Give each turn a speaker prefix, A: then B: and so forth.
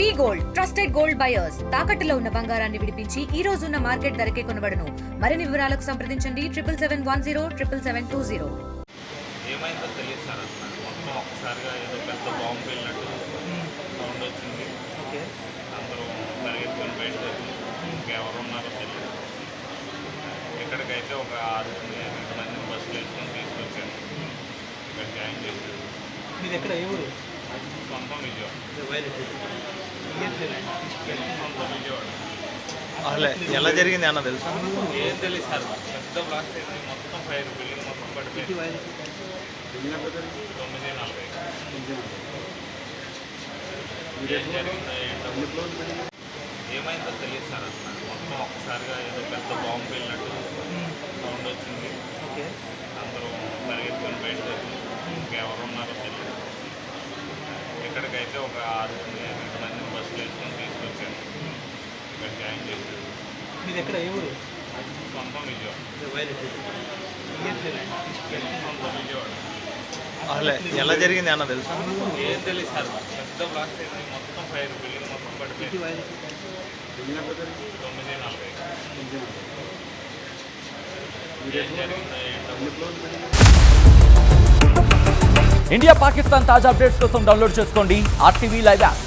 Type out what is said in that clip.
A: V gold trusted gold buyers. తాకట్టులో ఉన్న బంగారాన్ని విడిపించి ఈ రోజు ఉన్న మార్కెట్ ధరకే కొనబడను. మరిన్ని వివరాలకు సంప్రదించండి. Triple seven one zero triple seven two zero.
B: ఏమైందో తెలియదు సార్ అసలు మొత్తం ఒక్కసారిగా ఏదో పెద్ద బాంబు వెళ్ళినట్టు సౌండ్ వచ్చింది.
C: ఓకే.
B: అందరూ పరిగెత్తుకొని బయటకు వచ్చి ఇంకెవరు ఉన్నారో తెలియదు. ఇక్కడికైతే ఒక ఆరు ఎనిమిది మందిని బస్సులు వేసుకొని తీసుకొచ్చాను ఇక్కడ జాయిన్ చేశారు.
C: మీది ఎక్కడ? ఏ ఊరు?
B: సొంతం విజయవాడ.
D: అసలు ఎలా జరిగింది అన్న తెలుసా?
B: ఏం తెలియదు సార్ పెద్ద బ్లాస్ట్ అయింది మొత్తం ఫైర్ బిల్డింగ్ మొత్తం పడిపోయింది తొమ్మిది నలభై. ఏం జరిగిందో ఏమైందో తెలియదు సార్ అసలు. మొత్తం ఒక్కసారిగా ఏదో పెద్ద బాంబు వెళ్ళినట్టు సౌండ్ వచ్చింది.
C: ఓకే.
B: అందరూ పరిగెత్తుకొని బయటకు వచ్చి ఇంకెవరు ఉన్నారో తెలియదు ఇక్కడికైతే ఒక ఆరు వేసుకొని తీసుకొచ్చాను ఇక్కడ జాయిన్ చేశారు.
C: మీది ఎక్కడ ఏ ఊరు?
B: సొంతం విజయవాడ.
D: ఎలా జరిగింది అన్న తెలుసా?
B: ఏం తెలియదు సార్. పెద్ద బ్లాస్ట్ అయింది మొత్తం ఫైర్ బిల్డింగ్ మొత్తం పడిపోయింది. తొమ్మిది నలభై.
E: ఇండియా పాకిస్తాన్ తాజా అప్డేట్స్ కోసం డౌన్లోడ్ చేసుకోండి. RTV live app.